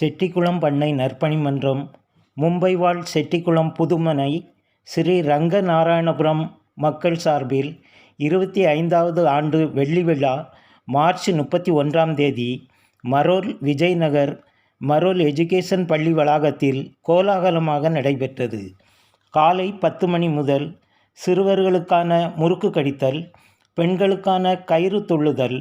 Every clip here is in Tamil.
செட்டிக்குளம் பண்ணை நற்பணி மன்றம் மும்பை வாழ் செட்டிக்குளம் புதுமனை ஸ்ரீ ரங்கநாராயணபுரம் மக்கள் சார்பில் இருபத்தி ஐந்தாவது ஆண்டு வெள்ளி விழா மார்ச் முப்பத்தி ஒன்றாம் தேதி மரோல் விஜய்நகர் மரோல் எஜுகேஷன் பள்ளி வளாகத்தில் கோலாகலமாக நடைபெற்றது. காலை பத்து மணி முதல் சிறுவர்களுக்கான முறுக்கு கடித்தல் பெண்களுக்கான கயிறு துள்ளுதல்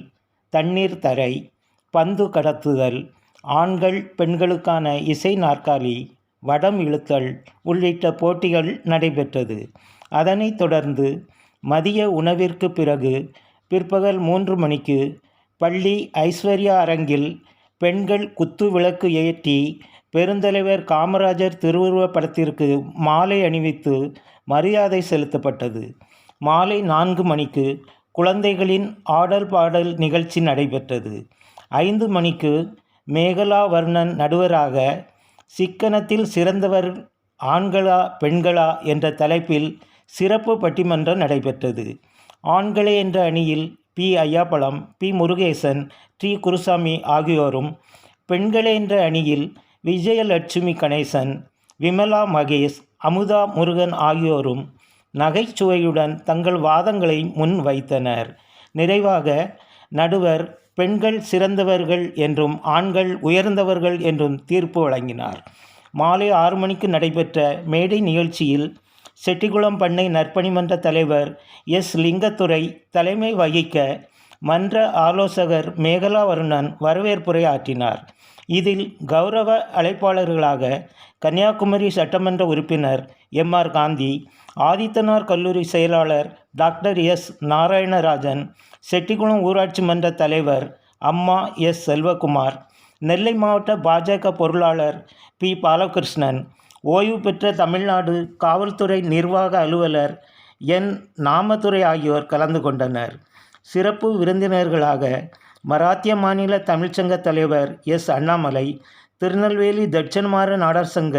தண்ணீர் தரை பந்து கடத்துதல் ஆண்கள் பெண்களுக்கான இசை நாற்காலி வடம் இழுத்தல் உள்ளிட்ட போட்டிகள் நடைபெற்றது. அதனைத் தொடர்ந்து மதிய உணவிற்கு பிறகு பிற்பகல் மூன்று மணிக்கு பள்ளி ஐஸ்வர்யா அரங்கில் பெண்கள் குத்து விளக்கு ஏற்றி பெருந்தலைவர் காமராஜர் திருவுருவப் படத்திற்கு மாலை அணிவித்து மரியாதை செலுத்தப்பட்டது. மாலை நான்கு மணிக்கு குழந்தைகளின் ஆடல் பாடல் நிகழ்ச்சி நடைபெற்றது. ஐந்து மணிக்கு மேகலா வர்ணன் நடுவராக சிக்கனத்தில் சிறந்தவர் ஆண்களா பெண்களா என்ற தலைப்பில் சிறப்பு பட்டிமன்றம் நடைபெற்றது. ஆண்களே என்ற அணியில் P. ஐயாப்பழம் P. Murugesan T. Gurusamy ஆகியோரும் பெண்களே என்ற அணியில் விஜயலட்சுமி கணேசன் விமலா மகேஷ் அமுதா முருகன் ஆகியோரும் நகைச்சுவையுடன் தங்கள் வாதங்களை முன் வைத்தனர் நிறைவாக நடுவர் பெண்கள் சிறந்தவர்கள் என்றும் ஆண்கள் உயர்ந்தவர்கள் என்றும் தீர்ப்பு வழங்கினார். மாலை ஆறு மணிக்கு நடைபெற்ற மேடை நிகழ்ச்சியில் செட்டிகுளம் பண்ணை நற்பணி மன்ற தலைவர் எஸ் லிங்கத்துறை தலைமை வகிக்க மன்ற ஆலோசகர் மேகலா வருணன் வரவேற்புரை ஆற்றினார். இதில் கௌரவ அழைப்பாளர்களாக கன்னியாகுமரி சட்டமன்ற உறுப்பினர் எம். ஆர். காந்தி ஆதித்தனார் கல்லூரி செயலாளர் டாக்டர் எஸ். நாராயணராஜன் செட்டிக்குளம் ஊராட்சி மன்ற தலைவர் அம்மா எஸ். செல்வகுமார் நெல்லை மாவட்ட பாஜக பொருளாளர் பி. பாலகிருஷ்ணன் ஓய்வு பெற்ற தமிழ்நாடு காவல்துறை நிர்வாக அலுவலர் என். நாமதுரை ஆகியோர் கலந்து கொண்டனர். சிறப்பு விருந்தினர்களாக மராத்திய மாநில தமிழ்ச்சங்க தலைவர் எஸ். அண்ணாமலை திருநெல்வேலி தட்சணமாற நாடார் சங்க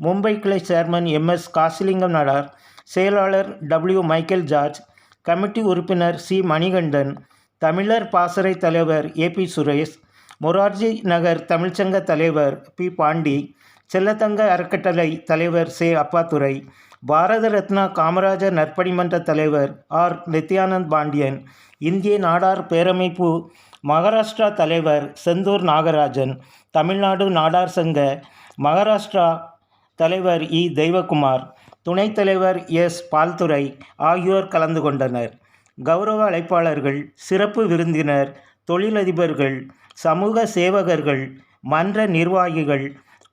மும்பை கிளை chairman M. S. Kasilingam Nadar செயலாளர் டபிள்யூ. மைக்கேல் ஜார்ஜ் கமிட்டி உறுப்பினர் சி. மணிகண்டன் தமிழர் பாசறை தலைவர் ஏ. பி. சுரேஷ் மொரார்ஜி நகர் தமிழ்ச்சங்க தலைவர் பி. பாண்டி செல்லத்தங்க அறக்கட்டளை தலைவர் சே. அப்பாத்துரை பாரத ரத்னா காமராஜர் நற்பணி மன்ற தலைவர் ஆர். நித்யானந்த் பாண்டியன் இந்திய நாடார் பேரமைப்பு மகாராஷ்டிரா தலைவர் செந்தூர் நாகராஜன் தமிழ்நாடு நாடார் சங்க மகாராஷ்டிரா தலைவர் இ. தெய்வகுமார் துணைத் தலைவர் எஸ். பால்துரை ஆகியோர் கலந்து கொண்டனர். கௌரவ அழைப்பாளர்கள் சிறப்பு விருந்தினர் தொழிலதிபர்கள் சமூக சேவகர்கள் மன்ற நிர்வாகிகள்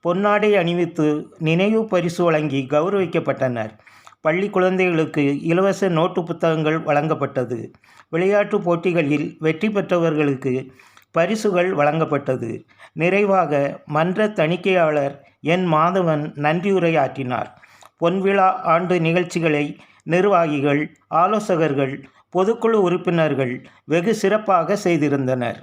பொன்னாடை அணிவித்து நினைவு பரிசு வழங்கி கௌரவிக்கப்பட்டனர். பள்ளி குழந்தைகளுக்கு இலவச நோட்டு புத்தகங்கள் வழங்கப்பட்டது. விளையாட்டுப் போட்டிகளில் வெற்றி பெற்றவர்களுக்கு பரிசுகள் வழங்கப்பட்டது. நிறைவாக மன்ற தணிக்கையாளர் என். மாதவன் நன்றியுரையாற்றினார் பொன்விழா ஆண்டு நிகழ்ச்சிகளை நிர்வாகிகள் ஆலோசகர்கள் பொதுக்குழு உறுப்பினர்கள் வெகு சிறப்பாக செய்திருந்தனர்.